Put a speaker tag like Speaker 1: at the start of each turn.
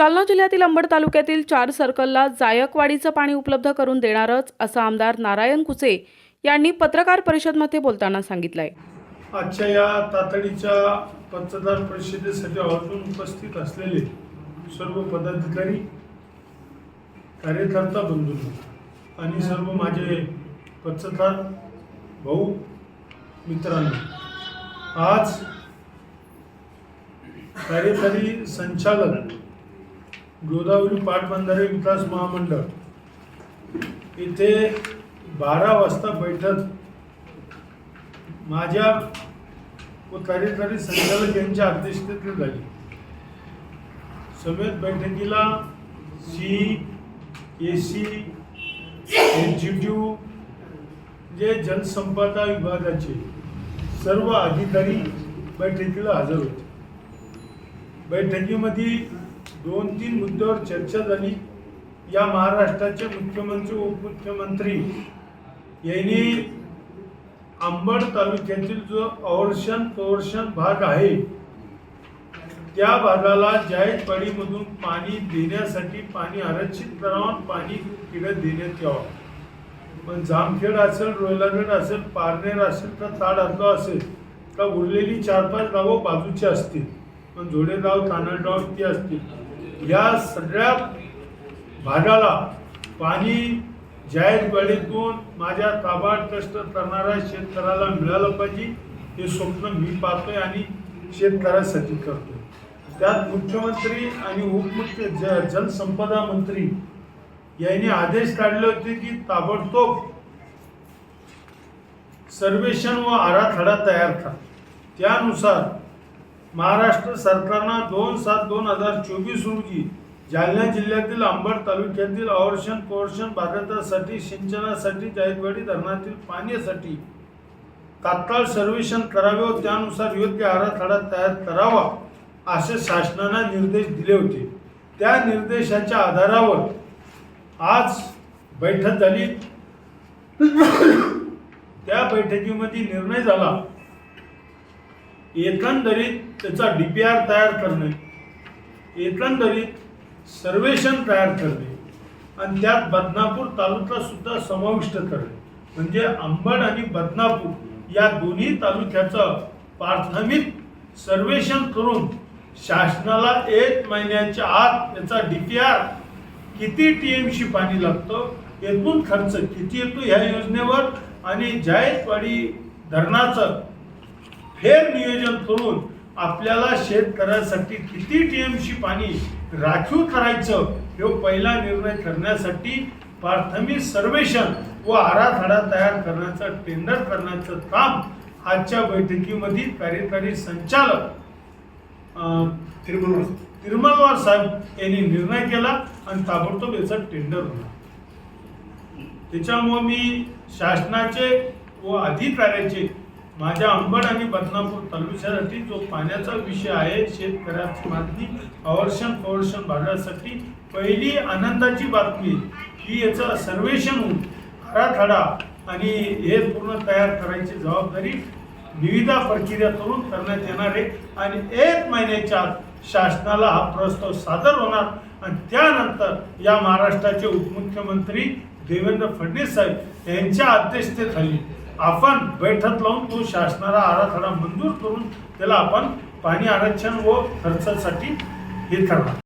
Speaker 1: जालना जिल्ह्यातील अंबड तालुक्यातील चार सर्कलला जायकवाडीचं पाणी उपलब्ध करून देणारच असं आमदार नारायण कुचे यांनी पत्रकार परिषदमध्ये बोलताना सांगितलंय.
Speaker 2: आजच्या या तातडीच्या पत्रकार परिषदेसाठी आवर्जून उपस्थित असलेले सर्व पदाधिकारी कार्यकर्ता बंधू आणि सर्व माझे पत्रकार भाऊ मित्रांनो आज कार्यकारी संचालक गोदावरी पाटबंधारे विकास महामंडळ. इथे बारा वाजता बैठक. माझ्या व कार्यकारी संचालक यांच्या अध्यक्षतेखाली झाली. समेत बैठकीला सी ए सी एक्झिक्युटिव्ह जे जनसंपदा विभागाचे सर्व अधिकारी बैठकीला हजर होते. बैठकीमध्ये दोन तीन मुद्द्यावर चर्चा झाली. या महाराष्ट्राचे मुख्यमंत्री उपमुख्यमंत्री यांनी अंबड तालुक्यातील जो अवर्षण प्रवर्षण भाग आहे त्या भागाला जायकवाडीमधून पाणी देण्यासाठी पाणी आरक्षित करावं पाणी तिकडे देण्यात यावं. पण जामखेड असेल रोयलागड असेल पारनेर असेल तर ताड हदगाव असेल का उरलेली चार पाच गावं बाजूची असतील. पण जोडेगाव तानळगाव ती असतील. या सगळ्या भागाला पाणी जायकवाडीतून माझ्या ताबाड कष्ट करणाऱ्या शेतकऱ्याला मिळालं पाहिजे हे स्वप्न मी पाहतोय आणि शेतकऱ्यासाठी करतोय. त्यात मुख्यमंत्री आणि उपमुख्य ज जलसंपदा मंत्री यांनी आदेश काढले होते की ताबडतोब सर्वेक्षण व आराखडा तयार करा. त्यानुसार महाराष्ट्र सरकारनं दोन सात दोन हजार चोवीस रोजी जालना जिल्ह्यातील अंबड तालुक्यातील औरशन पोर्शन बाधितांसाठी सिंचनासाठी जायकवाडी धरणातील पाण्यासाठी तात्काळ सर्वेक्षण करावे व त्यानुसार योग्य आराखडा तयार करावा असे शासनानं निर्देश दिले होते. त्या निर्देशाच्या आधारावर आज बैठक झाली. त्या बैठकीमध्ये निर्णय झाला. एकंदरीत त्याचा डी पी आर तयार करणे एकंदरीत सर्वेक्षण तयार करणे आणि त्यात बदनापूर तालुका सुद्धा समाविष्ट करणे. म्हणजे अंबड आणि बदनापूर या दोन्ही तालुक्याचं प्राथमिक सर्वेक्षण करून शासनाला एक महिन्याच्या आत याचा डी पी आर किती टी एम सी पाणी लागतं एकूण खर्च किती येतो ह्या योजनेवर आणि जायतवाडी धरणाचं फेर नियोजन करून आपल्याला शेतकऱ्यासाठी किती टी एम सी पाणी राखीव करायचं हे पहिला निर्णय करण्यासाठी प्राथमिक सर्वेक्षण व आराखडा तयार करण्याचं टेंडर करण्याचं काम आजच्या बैठकीमध्ये कार्यकारी संचालक
Speaker 3: तिरुमल
Speaker 2: तिरुमलवार. साहेब यांनी निर्णय केला आणि ताबडतोब याचं टेंडर होणार. त्याच्यामुळे मी शासनाचे व अधिकाऱ्याचे माझ्या अंबड आणि बदनापूर तालुक्यासाठी जो पाण्याचा विषय आहे शेतकऱ्याची मागणी अवर्षण पवर्षण भरण्यासाठी पहिली आनंदाची बातमी की याचं सर्वेक्षण होऊन आराखडा आणि हे पूर्ण तयार करायची जबाबदारी निविदा प्रक्रिया करून करण्यात येणार आहे. आणि एक महिन्याच्या आत शासनाला हा प्रस्ताव सादर होणार. आणि त्यानंतर या महाराष्ट्राचे उपमुख्यमंत्री देवेंद्र फडणवीस साहेब यांच्या अध्यक्षतेखाली आपण बैठक लावून तो शासनाला आराखडा मंजूर करून त्याला आपण पाणी आरक्षण व खर्चासाठी हे करणार